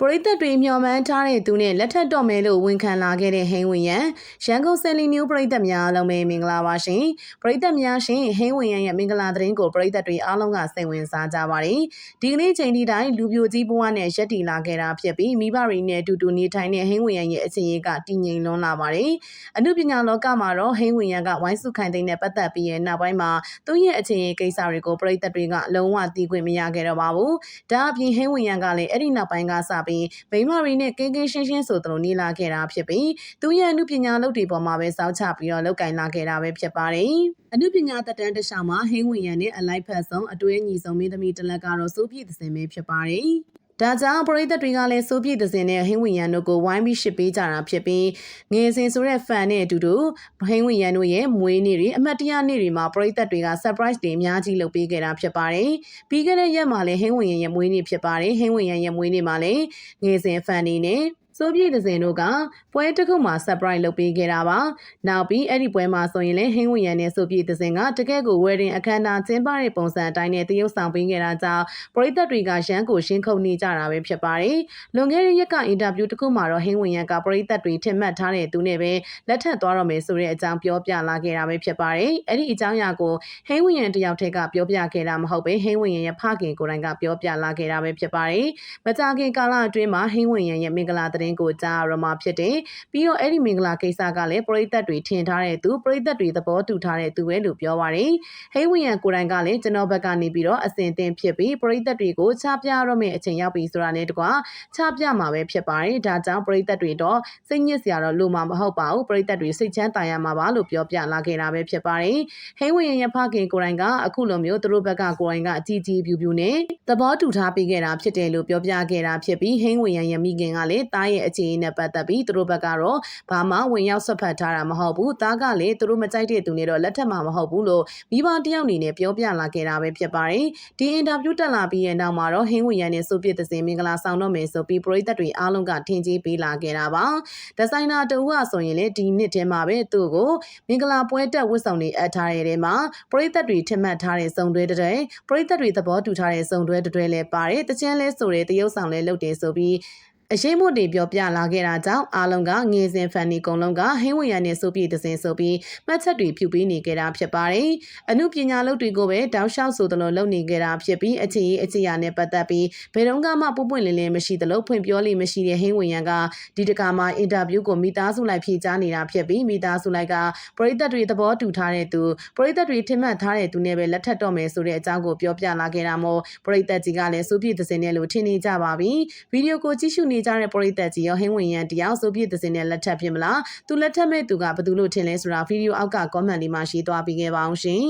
ပရိသတ်တွေမျှော်မှန်းထားတဲ့သူနဲ့လက်ထပ်တော့မယ်လို့ဝန်ခံလာခဲ့တဲ့ဟင်းဝင်ရန်ရန်ကုန်ဆယ်လီနျူးပရိသတ်များအားလုံးပဲမင်္ဂလာပါရှင်ပရိသတ်များရှင်ဟင်းဝင်ရန်ရဲ့မင်္ဂလာသတင်းကိုပရိသတ်တွေအားလုံးကစိတ်ဝင်စားကြပါတယ်ဒီကနေ့ချိန်ဒီတိုင်းလူပြိုကြီးဘဝနဲ့ရက်တီလာခဲ့တာဖြစ်ပြီးမိဘတွေနဲ့အတူတူနေထိုင်တဲ့ဟင်းဝင်ရန်ရဲ့အခြေအနေကတည်ငြိမ်လွန်းလာပါတယ်အမှုပညာလောကမှာတော့ဟင်းဝင်ရန်ကဝိုင်းစုခိုင်သိန်းနဲ့ပတ်သက်ပြီးရဲ့နောက်ပိုင်းမှာသူ့ရဲ့အခြေအနေကိစ္စတွေကိုပရိသတ်တွေကလုံးဝသိခွင့်မရခဲ့တော့ပါဘူးဒါအပြင်ဟင်းဝင်ရန်ကလည်းအဲ့ဒီနောက်ပိုင်းကစပြီးမိမတွေနဲ့ကင်းကင်းရှင်းရှင်းဆိုသလိုနေလာခဲ့တာဖြစ်ပြီးသူရဲ့အမှုပညာလုပ်တွေပေါ်မှာပဲစောင့်ချပြီးတော့လောက်ကင်လာခဲ့တာပဲဖြစ်ပါတယ်။အမှုပညာတက်တန်းတစ်လျှောက်မှာဟင်းဝင်ရံနဲ့အလိုက်ဖက်ဆုံးအတွဲညီဆုံးမင်းသမီးတစ်လက်ကတော့စိုးပြည့်သစင်ပဲဖြစ်ပါတယ်။ ဒါကြောင့်ပရိသတ်တွေကလည်းစိုးပြည့်သစင်နဲ့ဟင်းဝင်ရံတို့ကိုဝိုင်းပြီးရှစ်ပေးကြတာဖြစ်ပြီးငယ်စဉ်ဆိုတဲ့ fan နဲ့အတူတူဟင်းဝင်ရံတို့ရဲ့မွေးနေ့တွေအမှတ်တရနေ့တွေမှာပရိသတ်တွေက surprise တွေအများကြီးလုပ်ပေးခဲ့တာဖြစ်ပါတယ်။ပြီးခဲ့တဲ့ရက်မှာလည်းဟင်းဝင်ရံရဲ့မွေးနေ့ဖြစ်ပါတယ်။ဟင်းဝင်ရံရဲ့မွေးနေ့မှာလည်းငယ်စဉ် fan တွေနဲ့ ဆိုပြည့်ဒဇင်တို့ကပွဲတစ်ခုမှာ surprise လုပ်ပေးခဲ့တာပါ။နောက်ပြီးအဲ့ဒီပွဲမှာဆိုရင်လည်းဟင်းဝင်ရံနဲ့ဆိုပြည့်ဒဇင်ကတကယ့်ကို wedding အခမ်းအနားကျင်းပတဲ့ပုံစံအတိုင်းနဲ့တရုပ်ဆောင်ပေးခဲ့တာကြောင့်ပရိသတ်တွေကရန်ကိုရှင်းခုန်နေကြတာပဲဖြစ်ပါတယ်။လွန်ခဲ့တဲ့ရက်ကအင်တာဗျူးတစ်ခုမှာတော့ဟင်းဝင်ရံကပရိသတ်တွေထင်မှတ်ထားတဲ့သူနဲ့ပဲလက်ထပ်သွားတော့မယ်ဆိုတဲ့အကြောင်းပြောပြလာခဲ့တာပဲဖြစ်ပါတယ်။အဲ့ဒီအကြောင်းအရာကိုဟင်းဝင်ရံတယောက်တည်းကပြောပြခဲ့တာမဟုတ်ပဲဟင်းဝင်ရံရဲ့ဖခင်ကိုယ်တိုင်ကပြောပြလာခဲ့တာပဲဖြစ်ပါတယ်။မကြာခင်ကာလအတွင်းမှာဟင်းဝင်ရံရဲ့မင်္ဂလာသတင်းကိုကြားရမှာဖြစ်တယ်။ပြီးတော့အဲ့ဒီမင်္ဂလာကိစ္စကလည်းပရိသတ်တွေထင်ထားတဲ့သူပရိသတ်တွေသဘောတူထားတဲ့သူပဲလို့ပြောပါတယ်။ဟိန်းဝင်ရန်ကိုယ်တိုင်ကလည်းကျွန်တော်ဘက်ကနေပြီးတော့အစဉ်သင်ဖြစ်ပြီးပရိသတ်တွေကိုချပြရမယ့်အချိန်ရောက်ပြီဆိုတာနဲ့တကွာချပြမှာပဲဖြစ်ပါတယ်။ဒါကြောင့်ပရိသတ်တွေတော့စိတ်ညစ်စရာတော့လိုမှာမဟုတ်ပါဘူး။ပရိသတ်တွေစိတ်ချမ်းသာရမှာပါလို့ပြောပြလာခဲ့တာပဲဖြစ်ပါတယ်။ဟိန်းဝင်ရန်ရဲ့ဖခင်ကိုယ်တိုင်ကအခုလိုမျိုးသူတို့ဘက်ကကိုယ်တိုင်ကအကြီးကြီးပြူပြူနဲ့သဘောတူထားပေးခဲ့တာဖြစ်တယ်လို့ပြောပြခဲ့တာဖြစ်ပြီးဟိန်းဝင်ရန်ရဲ့မိခင်ကလည်းတားရဲ့အခြေအနေနဲ့ပတ်သက်ပြီးသူတို့ဘက်ကတော့ဘာမှဝင်ရောက်ဆက်ဖက်ထားတာမဟုတ်ဘူးတားကလည်းသူတို့မကြိုက်တဲ့သူနဲ့တော့လက်ထက်မှာမဟုတ်ဘူးလို့မိဘတယောက်အနေနဲ့ပြောပြလာခဲ့တာပဲဖြစ်ပါတယ်ဒီအင်တာဗျူးတက်လာပြီးရဲ့နောက်မှာတော့ဟင်းဝင်ရန်နဲ့စုပြစ်သစင်မင်္ဂလာဆောင်တော့မယ်ဆိုပြီးပရိသတ်တွေအားလုံးကထင်ကြီးပေးလာခဲ့တာပါဒီဇိုင်နာတူကဆိုရင်လေဒီနှစ်ထဲမှာပဲသူ့ကိုမင်္ဂလာပွဲတက်ဝတ်ဆောင်တွေအပ်ထားတဲ့ထဲမှာပရိသတ်တွေထင်မှတ်ထားတဲ့စုံတွဲတဲ့ပရိသတ်တွေသဘောတူထားတဲ့စုံတွဲတွေလည်းပါတယ်တချင်းလဲဆိုတဲ့တရုပ်ဆောင်လဲလုပ်တယ်ဆိုပြီး အရှိမို့တွေပြောပြလာခဲ့တာကြောင့်အားလုံးကငယ်စဉ်ဖန်နီကုံလုံးကဟင်းဝင်ရနဲ့ဆိုပြီးတစင်ဆိုပြီးမှတ်ချက်တွေပြုပေးနေကြတာဖြစ်ပါတယ်။အမှုပညာလုပ်တွေကိုပဲတောက်လျှောက်ဆိုသလိုလုပ်နေကြတာဖြစ်ပြီးအခြေရေးအခြေရာနဲ့ပတ်သက်ပြီးဘယ်တော့မှပွပွင့်လင်းလင်းမရှိသလိုဖွင့်ပြောလိမရှိတဲ့ဟင်းဝင်ရကဒီတကမှာအင်တာဗျူးကိုမိသားစုလိုက်ဖြေကြားနေတာဖြစ်ပြီးမိသားစုလိုက်ကပရိသတ်တွေသဘောတူထားတဲ့သူပရိသတ်တွေထင်မှတ်ထားတဲ့သူနဲ့ပဲလက်ထပ်တော့မယ်ဆိုတဲ့အကြောင်းကိုပြောပြလာခဲ့တာမို့ပရိသတ်ကြီးကလည်းစုပြည့်သစင်နဲ့လို့ထင်နေကြပါပြီ။ဗီဒီယိုကိုကြည့်ရှုနေကြတဲ့ပရိသတ်ကြီးရောဟင်းဝင်ရန်တယောက်ဆိုပြည့်သစင်နဲ့လက်ထပ်ဖြစ်မလားသူလက်ထပ်မဲ့သူကဘယ်သူလို့ထင်လဲဆိုတာဗီဒီယိုအောက်က comment လေးမှာရေးသွားပေးခဲ့ပါအောင်ရှင်